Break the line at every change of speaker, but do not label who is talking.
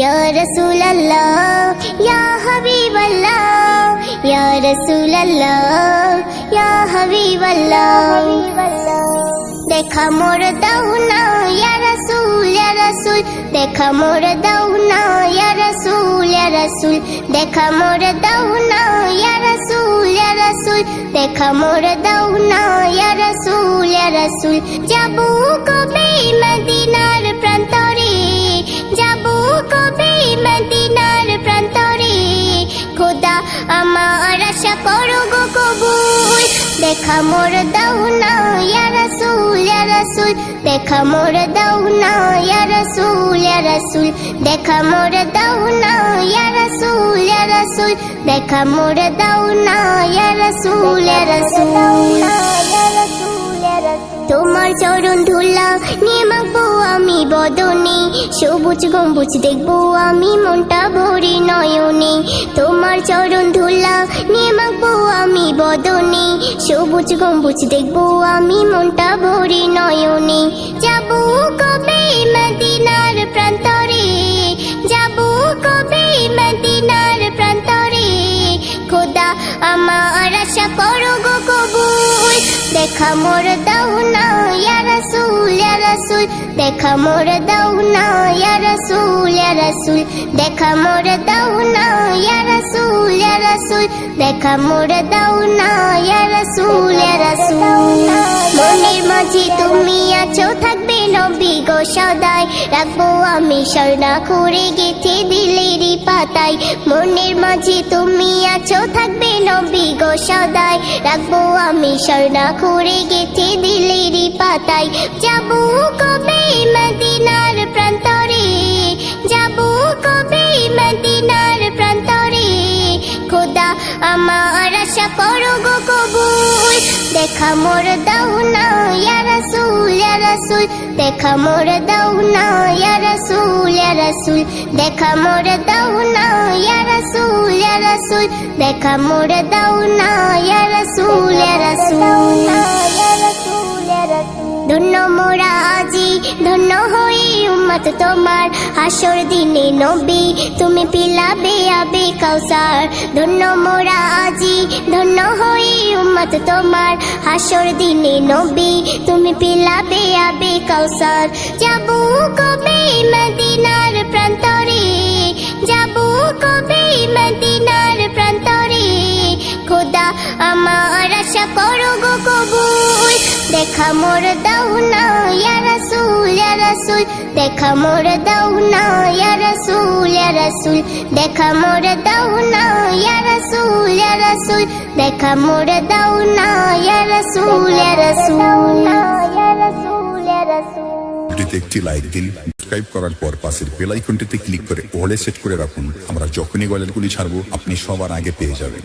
या रसूल अल्लाह या हबीब अल्लाह या रसूल अल्लाह या हबीब अल्लाह देखा मोर दौना या रसूल या रसूल देखा मोर दौना या रसूल या रसूल देखा मोर दौना या रसूल या रसूल देखा मोर दौना या रसूल या रसूल जाबू কবে মদিনার প্রান্তরে যাব কবে মদিনার প্রান্তরে? খোদা আমার আশা করো গো দেখা মোর দাও না, ইয়া রাসূল দেখা মোর দাও না, ইয়া রাসূল দেখা মোর দাও না, ইয়া রাসূল দেখা মোর দাও না ইয়া রাসূল। তোমার চরণ ধুলা নিয়ে মাখবো আমি বদনে। সবুজ গম্বুজ দেখব আমি মনটা ভরি নয়নে। তোমার চরণ ধুলা নিয়ে মাখবো আমি বদনে। সবুজ গম্বুজ দেখব আমি দেখা মোর দাও না ইয়া রাসূল ইয়া রাসূল দেখা মোর দাও না ইয়া রাসূল ইয়া রাসূল দেখা মোর দাও না ইয়া রাসূল ইয়া রাসূল দেখা মোর দাও না ইয়া রাসূল মনের মাঝে তুমি আছো থাকবে নবী গো সদাই। রাখব আমি স্বর্ণা করে গেছে দিলেরই পাতায়। মনের মাঝে তুমি আছো, থাকবে নবী গো সদাই। রাখব আমি স্বর্ণা করে গেছে দিলেরই পাতায়। যাব কবে মদিনার প্রান্তরে? আশা করো গো কবুল। দেখা মোর দাও না ইয়া রাসূল ইয়া রাসূল। দেখা মোর দাও না ইয়া রাসূল ইয়া রাসূল। দেখা মোর দাও না ইয়া রাসূল ইয়া রাসূল। দেখা মোর দাও না ইয়া রাসূল ইয়া রাসূল। ধন্য মোরা আজি ধন্য হই উম্মত তোমার হাসর দিনে নবী। তুমি পিলাবে আবে কাউসার। ধন্য মোরা আজি, ধন্য হই উম্মত তোমার হাসর দিনে নবী। তুমি পিলাবে আবে কাউসার। যাব কবে মদিনার প্রান্তরে? যাব কবে মদিনার প্রান্তরে? খোদা আমার আশা করো গো কবুল। দেখা মোর দাও না রাসূল, দেখা মোর দাও না রাসূল, ইয়া রাসূল। দেখা মোর দাও না রাসূল, ইয়া রাসূল। দেখা মোর দাও না রাসূল রাসূল।
একটি লাইক দিন সাবস্ক্রাইব করার পর পাশের বেল আইকনটিতে ক্লিক করে ওলে সেট করে রাখুন। আমরা যখনই গলেরগুলি ছাড়বো, আপনি সবার আগে পেয়ে যাবেন।